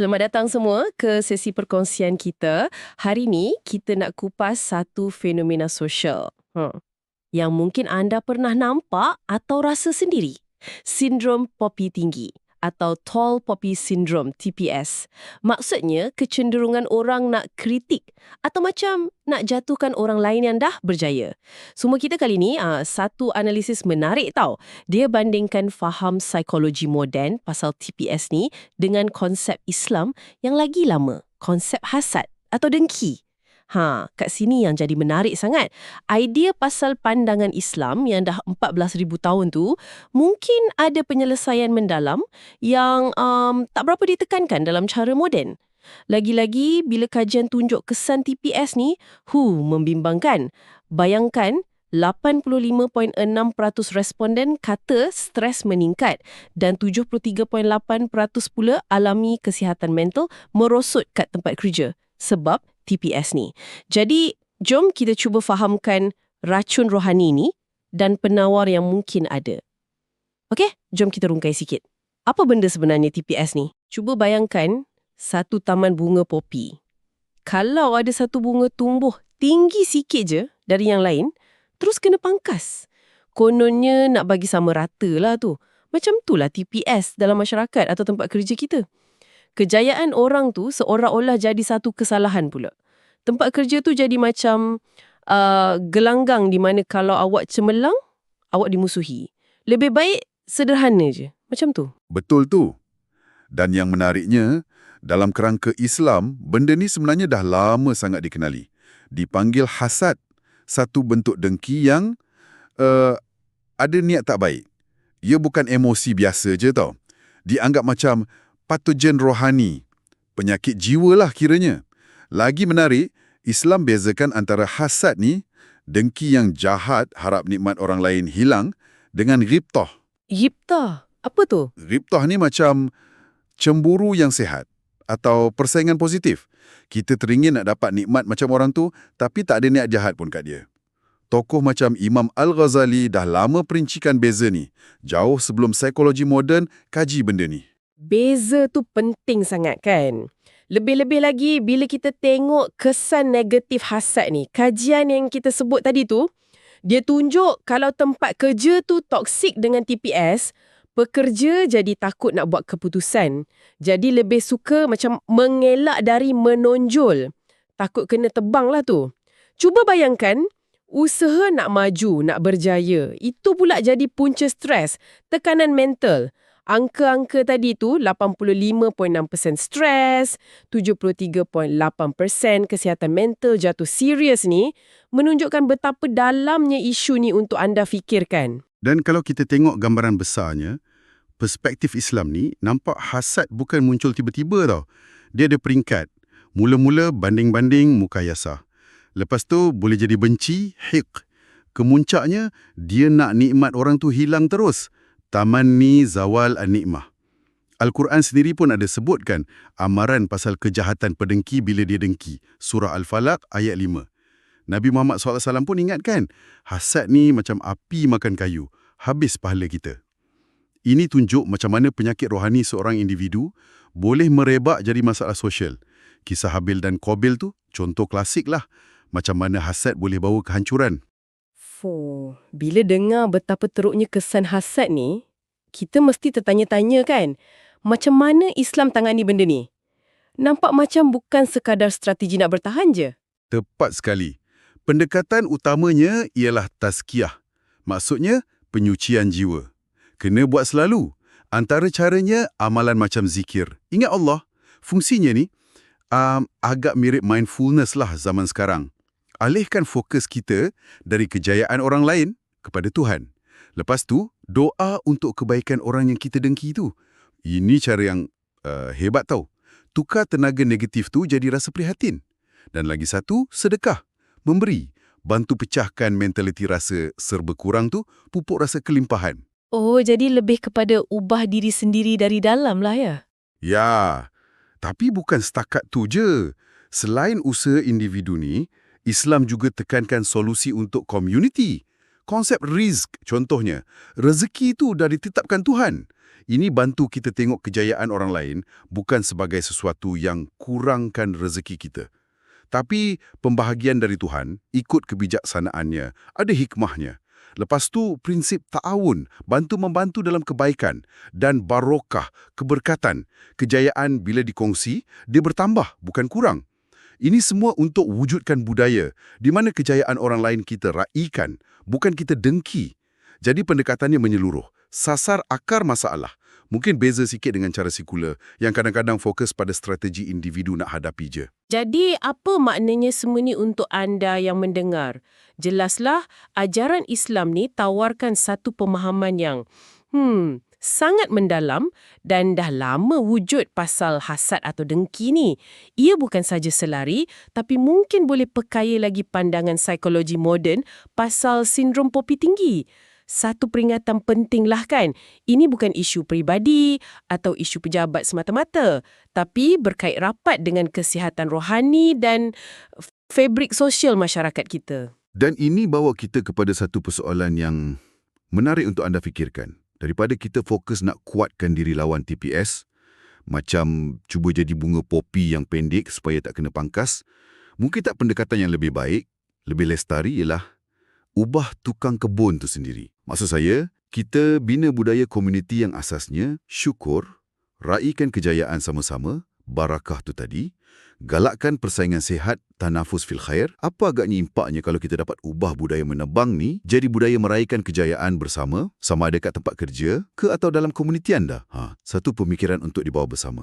Selamat datang semua ke sesi perkongsian kita. Hari ini kita nak kupas satu fenomena sosial. Hmm. Yang mungkin anda pernah nampak atau rasa sendiri. Sindrom popi tinggi atau Tall Poppy Syndrome TPS. Maksudnya kecenderungan orang nak kritik atau macam nak jatuhkan orang lain yang dah berjaya. Semua kita kali ni uh, satu analisis menarik tau. Dia bandingkan faham psikologi moden pasal TPS ni dengan konsep Islam yang lagi lama, konsep hasad atau dengki. Ha, kat sini yang jadi menarik sangat. Idea pasal pandangan Islam yang dah 14,000 tahun tu mungkin ada penyelesaian mendalam yang um, tak berapa ditekankan dalam cara moden. Lagi-lagi bila kajian tunjuk kesan TPS ni, hu, membimbangkan. Bayangkan 85.6% responden kata stres meningkat dan 73.8% pula alami kesihatan mental merosot kat tempat kerja sebab TPS ni. Jadi, jom kita cuba fahamkan racun rohani ni dan penawar yang mungkin ada. Okey, jom kita rungkai sikit. Apa benda sebenarnya TPS ni? Cuba bayangkan satu taman bunga popi. Kalau ada satu bunga tumbuh tinggi sikit je dari yang lain, terus kena pangkas. Kononnya nak bagi sama rata lah tu. Macam itulah TPS dalam masyarakat atau tempat kerja kita. Kejayaan orang tu seolah-olah jadi satu kesalahan pula tempat kerja tu jadi macam uh, gelanggang di mana kalau awak cemerlang, awak dimusuhi. Lebih baik sederhana je. Macam tu. Betul tu. Dan yang menariknya, dalam kerangka Islam, benda ni sebenarnya dah lama sangat dikenali. Dipanggil hasad, satu bentuk dengki yang uh, ada niat tak baik. Ia bukan emosi biasa je tau. Dianggap macam patogen rohani. Penyakit jiwa lah kiranya. Lagi menarik, Islam bezakan antara hasad ni, dengki yang jahat harap nikmat orang lain hilang, dengan riptah. Riptah? Apa tu? Riptah ni macam cemburu yang sehat atau persaingan positif. Kita teringin nak dapat nikmat macam orang tu, tapi tak ada niat jahat pun kat dia. Tokoh macam Imam Al-Ghazali dah lama perincikan beza ni, jauh sebelum psikologi moden kaji benda ni. Beza tu penting sangat kan? Lebih-lebih lagi bila kita tengok kesan negatif hasad ni, kajian yang kita sebut tadi tu, dia tunjuk kalau tempat kerja tu toksik dengan TPS, pekerja jadi takut nak buat keputusan. Jadi lebih suka macam mengelak dari menonjol. Takut kena tebang lah tu. Cuba bayangkan, usaha nak maju, nak berjaya, itu pula jadi punca stres, tekanan mental angka-angka tadi tu 85.6% stres, 73.8% kesihatan mental jatuh serius ni menunjukkan betapa dalamnya isu ni untuk anda fikirkan. Dan kalau kita tengok gambaran besarnya, perspektif Islam ni nampak hasad bukan muncul tiba-tiba tau. Dia ada peringkat. Mula-mula banding-banding mukayasa. Lepas tu boleh jadi benci, hiq. Kemuncaknya, dia nak nikmat orang tu hilang terus tamanni zawal an-ni'mah. Al-Quran sendiri pun ada sebutkan amaran pasal kejahatan pedengki bila dia dengki. Surah Al-Falaq ayat 5. Nabi Muhammad SAW pun ingatkan, hasad ni macam api makan kayu, habis pahala kita. Ini tunjuk macam mana penyakit rohani seorang individu boleh merebak jadi masalah sosial. Kisah Habil dan Qabil tu contoh klasik lah macam mana hasad boleh bawa kehancuran. Fuh, bila dengar betapa teruknya kesan hasad ni, kita mesti tertanya-tanya kan, macam mana Islam tangani benda ni? Nampak macam bukan sekadar strategi nak bertahan je. Tepat sekali. Pendekatan utamanya ialah tazkiyah. Maksudnya, penyucian jiwa. Kena buat selalu. Antara caranya, amalan macam zikir. Ingat Allah, fungsinya ni um, agak mirip mindfulness lah zaman sekarang alihkan fokus kita dari kejayaan orang lain kepada Tuhan. Lepas tu, doa untuk kebaikan orang yang kita dengki itu. Ini cara yang uh, hebat tau. Tukar tenaga negatif tu jadi rasa prihatin. Dan lagi satu, sedekah. Memberi. Bantu pecahkan mentaliti rasa serba kurang tu, pupuk rasa kelimpahan. Oh, jadi lebih kepada ubah diri sendiri dari dalam lah ya? Ya, tapi bukan setakat tu je. Selain usaha individu ni, Islam juga tekankan solusi untuk komuniti. Konsep rizq contohnya, rezeki itu dah ditetapkan Tuhan. Ini bantu kita tengok kejayaan orang lain bukan sebagai sesuatu yang kurangkan rezeki kita. Tapi pembahagian dari Tuhan ikut kebijaksanaannya, ada hikmahnya. Lepas tu prinsip ta'awun, bantu-membantu dalam kebaikan dan barokah, keberkatan. Kejayaan bila dikongsi, dia bertambah, bukan kurang. Ini semua untuk wujudkan budaya di mana kejayaan orang lain kita raikan, bukan kita dengki. Jadi pendekatannya menyeluruh, sasar akar masalah. Mungkin beza sikit dengan cara sekular yang kadang-kadang fokus pada strategi individu nak hadapi je. Jadi, apa maknanya semua ni untuk anda yang mendengar? Jelaslah, ajaran Islam ni tawarkan satu pemahaman yang, hmm, sangat mendalam dan dah lama wujud pasal hasad atau dengki ni. Ia bukan saja selari, tapi mungkin boleh pekaya lagi pandangan psikologi moden pasal sindrom popi tinggi. Satu peringatan penting lah kan, ini bukan isu peribadi atau isu pejabat semata-mata, tapi berkait rapat dengan kesihatan rohani dan fabrik sosial masyarakat kita. Dan ini bawa kita kepada satu persoalan yang menarik untuk anda fikirkan. Daripada kita fokus nak kuatkan diri lawan TPS, macam cuba jadi bunga popi yang pendek supaya tak kena pangkas, mungkin tak pendekatan yang lebih baik, lebih lestari ialah ubah tukang kebun tu sendiri. Maksud saya, kita bina budaya komuniti yang asasnya syukur, raikan kejayaan sama-sama, barakah tu tadi, galakkan persaingan sehat, tanafus fil khair. Apa agaknya impaknya kalau kita dapat ubah budaya menebang ni jadi budaya meraihkan kejayaan bersama, sama ada kat tempat kerja ke atau dalam komuniti anda? Ha, satu pemikiran untuk dibawa bersama.